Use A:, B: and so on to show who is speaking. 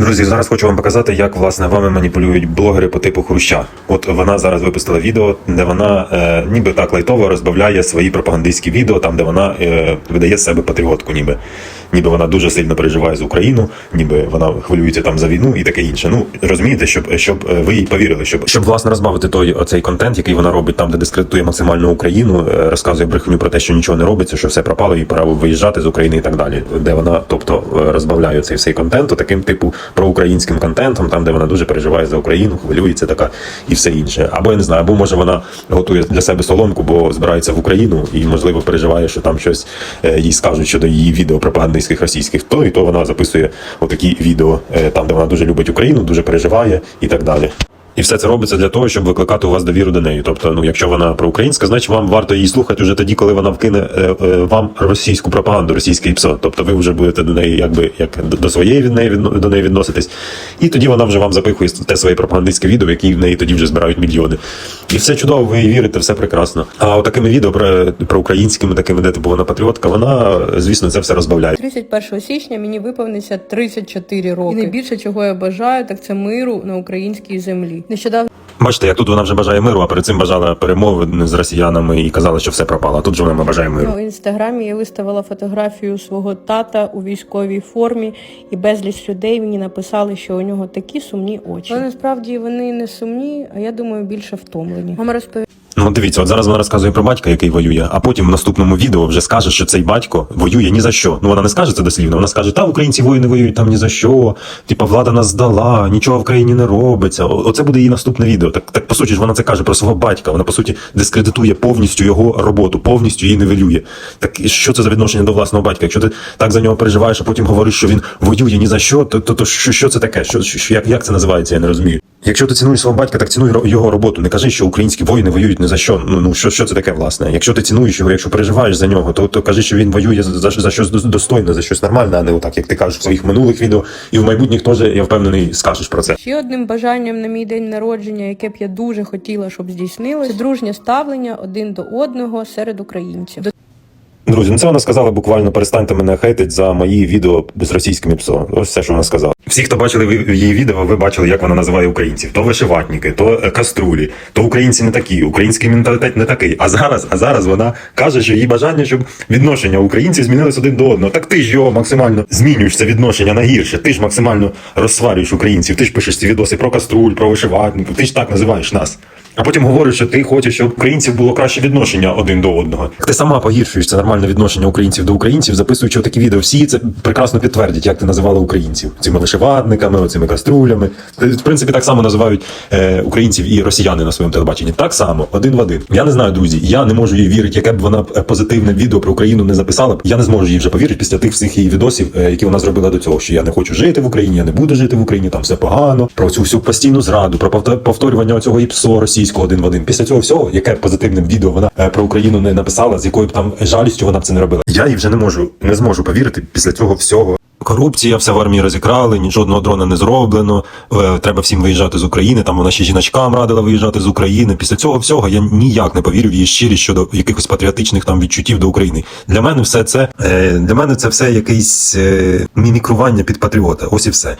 A: Друзі, зараз хочу вам показати, як власне вами маніпулюють блогери по типу Хруща. От вона зараз випустила відео, де вона е, ніби так лайтово розбавляє свої пропагандистські відео, там де вона е, видає з себе патріотку, ніби. Ніби вона дуже сильно переживає за Україну, ніби вона хвилюється там за війну і таке інше. Ну розумієте, щоб щоб е, ви їй повірили, щоб щоб власне розбавити той оцей контент, який вона робить там, де дискредитує максимально Україну, е, розказує брехню про те, що нічого не робиться, що все пропало, і пора виїжджати з України і так далі. Де вона, тобто, е, розбавляє цей всей контент таким типу проукраїнським контентом, там де вона дуже переживає за Україну, хвилюється така і все інше. Або я не знаю, або може вона готує для себе соломку, бо збирається в Україну і можливо переживає, що там щось е, їй скажуть щодо її відео пропагандистських російських. То і то вона записує отакі відео, е, там де вона дуже любить Україну, дуже переживає і так далі. І все це робиться для того, щоб викликати у вас довіру до неї. Тобто, ну якщо вона проукраїнська, значить вам варто її слухати вже тоді, коли вона вкине е, е, вам російську пропаганду, російське ІПСО. Тобто ви вже будете до неї, якби як до- до своєї від неї до неї відноситись, і тоді вона вже вам запихує те своє пропагандистське відео, які в неї тоді вже збирають мільйони. І все чудово, ви їй вірите, все прекрасно. А от відео про, про українськими, такими, де типу вона патріотка, вона звісно це все розбавляє.
B: 31 січня мені виповниться 34 роки. І найбільше, чого я бажаю, так це миру на українській землі. Нещодавно
A: Бачите, як тут вона вже бажає миру, а перед цим бажала перемови з росіянами і казала, що все пропало. А тут же вона бажає миру.
B: У інстаграмі я виставила фотографію свого тата у військовій формі, і безліч людей мені написали, що у нього такі сумні очі. Але насправді вони не сумні, а я думаю, більше втомлені. Мама розповідає.
A: Ну, дивіться, от зараз вона розказує про батька, який воює, а потім в наступному відео вже скаже, що цей батько воює ні за що. Ну вона не скаже це дослівно. Вона скаже, та українці воїни воюють там ні за що. Типа влада нас здала, нічого в країні не робиться. Оце буде її наступне відео. Так, так по суті ж вона це каже про свого батька. Вона по суті дискредитує повністю його роботу, повністю її нивелює. Так і що це за відношення до власного батька? Якщо ти так за нього переживаєш, а потім говориш, що він воює ні за що, то, то, то що, що це таке? Що, що як, як це називається? Я не розумію. Якщо ти цінуєш свого батька, так цінуй його роботу. Не кажи, що українські воїни воюють не за що. Ну ну що, що це таке, власне? Якщо ти цінуєш його, якщо переживаєш за нього, то, то кажи, що він воює за, за щось дос- достойне, за щось нормальне, а не отак, як ти кажеш в своїх минулих відео. І в майбутніх теж я впевнений, скажеш про це.
B: Ще одним бажанням на мій день народження, яке б я дуже хотіла, щоб здійснилося, це дружнє ставлення один до одного серед українців.
A: Друзі, ну це вона сказала буквально перестаньте мене хейтить за мої відео з російським ПСО. Ось все, що вона сказала. Всі, хто бачили її відео, ви бачили, як вона називає українців: то вишиватники, то е, каструлі, то українці не такі, український менталітет не такий. А зараз, а зараз вона каже, що її бажання, щоб відношення українців змінились один до одного. Так ти ж його максимально змінюєш це відношення на гірше. Ти ж максимально розсварюєш українців. Ти ж пишеш ці відоси про каструль, про вишиватників. Ти ж так називаєш нас. А потім говориш, що ти хочеш, щоб українців було краще відношення один до одного. Ти сама погіршуєш це нормальне відношення українців до українців, записуючи такі відео. Всі це прекрасно підтвердять, як ти називала українців цими вишиватниками, цими каструлями. Е, В принципі, так само називають е, українців і росіяни на своєму телебаченні. Так само, один в один. Я не знаю, друзі. Я не можу їй вірити, яке б вона е, позитивне відео про Україну не записала. Я не зможу їй вже повірити після тих всіх її відосів, е, які вона зробила до цього. Що я не хочу жити в Україні, я не буду жити в Україні, там все погано. Про цю всю постійну зраду, про повтор- повторювання цього ІПСО російського один в один. Після цього всього, яке б позитивним відео вона е, про Україну не написала, з якою б там жалістю вона б це не робила. Я їй вже не можу, не зможу повірити після цього всього. Корупція, все в армії розікрали, ні жодного дрона не зроблено. е, Треба всім виїжджати з України. Там вона ще жіночкам радила виїжджати з України. Після цього всього я ніяк не повірю в її щирість щодо якихось патріотичних там відчуттів до України. Для мене все це е, для мене це все якесь мімікрування під патріота. Ось і все.